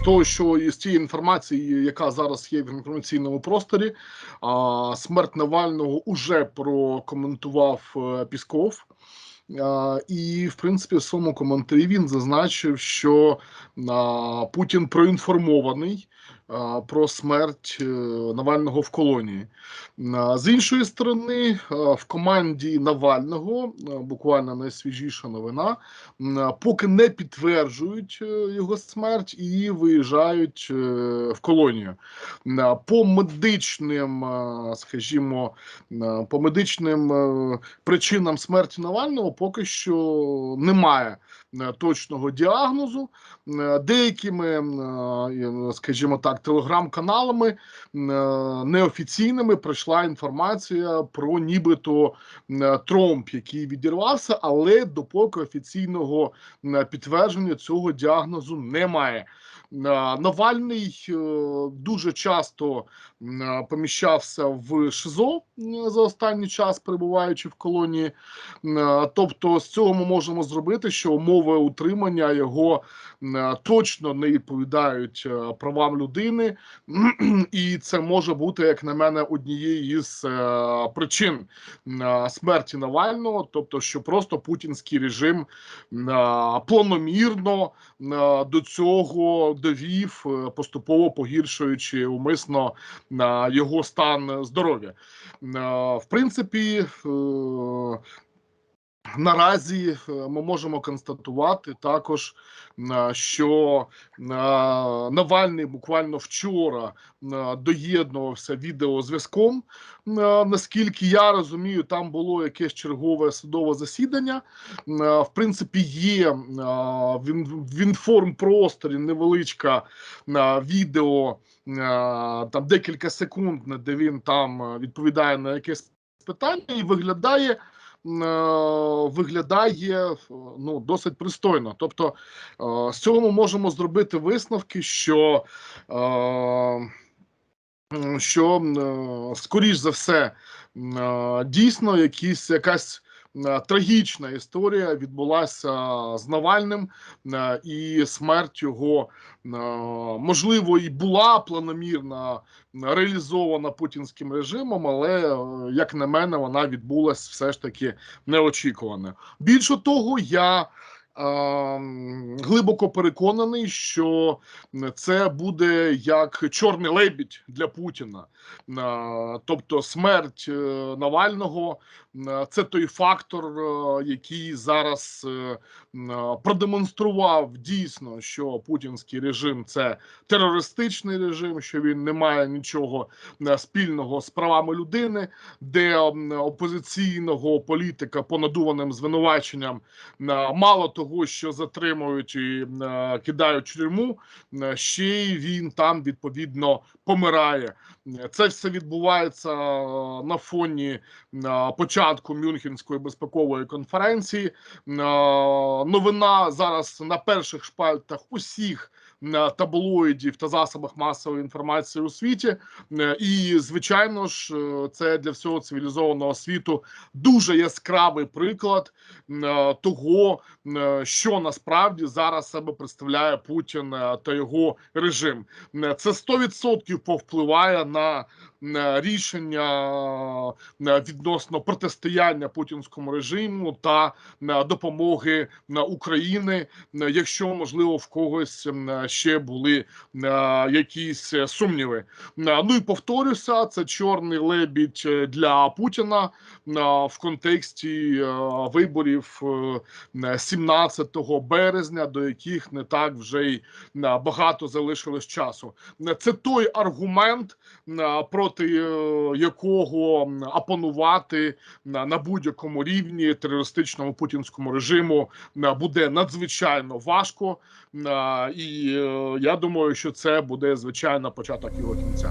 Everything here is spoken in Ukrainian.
того, що із тієї інформації, яка зараз є в інформаційному просторі, смерть Навального уже прокоментував е, Пісков. І, в принципі, в своєму коментарі він зазначив, що Путін проінформований про смерть е, Навального в колонії. З іншої сторони, в команді Навального буквально найсвіжіша новина, поки не підтверджують е, його смерть і виїжджають е, в колонію. По медичним, скажімо, по медичним причинам смерті Навального поки що немає е, точного діагнозу. Е, Деякими, е, скажімо так, телеграм-каналами неофіційними прийшла інформація про нібито тромб, який відірвався, але допоки офіційного підтвердження цього діагнозу немає. Навальний дуже часто поміщався в ШИЗО за останній час, перебуваючи в колонії. М, Тобто, з цього ми можемо зробити, що умови утримання його точно не відповідають е, правам людини, і це може бути, як на мене, однією із е, причин смерті Навального, тобто, що просто путінський режим планомірно е, до цього довів, е, поступово погіршуючи умисно його стан здоров'я. Е, В принципі, е, наразі е, ми можемо констатувати також, е, що е, Навальний буквально вчора доєднувався відеозв'язком. Наскільки я розумію, там було якесь чергове судове засідання. В принципі, є в ін- в інформпросторі невеличка відео, там декілька секунд, де він там відповідає на якесь питання і виглядає. Е, Виглядає е, ну досить пристойно. Тобто е, з цього ми можемо зробити висновки, що що скоріш за все дійсно якісь якась трагічна історія відбулася з Навальним е, і смерть його е, можливо і була планомірна реалізована путінським режимом, але е, як на мене, вона відбулась все ж таки неочікувано. Більше того, я. Глибоко переконаний, що це буде як чорний лебідь для Путіна. Е, Тобто смерть е, Навального е, це той фактор, е, який зараз е, е, продемонстрував дійсно, що путінський режим це терористичний режим, що він не має нічого е, спільного з правами людини, де опозиційного політика по надуваним звинуваченням е, мало того, що затримують і е, кидають в тюрму, е, ще й він там відповідно помирає. Е, Це все відбувається е, на фоні е, початку Мюнхенської безпекової конференції. Е, Новина зараз на перших шпальтах усіх е, таблоїдів та засобах масової інформації у світі. Е, І, звичайно ж, це для всього цивілізованого світу дуже яскравий приклад того, що насправді зараз себе представляє Путін та його режим. Це 100% повпливає на рішення відносно протистояння путінському режиму та е, допомоги на України, е, якщо можливо в когось е, ще були е, якісь е, сумніви. Е, Ну і повторюся, це чорний лебідь е, для Путіна е, в контексті е, виборів е, 17 березня, до яких не так вже й е, багато залишилось часу. Е, Це той аргумент, е, проти е, якого м, опанувати на, на будь-якому рівні терористичному путінському режиму на буде надзвичайно важко. на І е, я думаю, що це буде звичайно початок його кінця.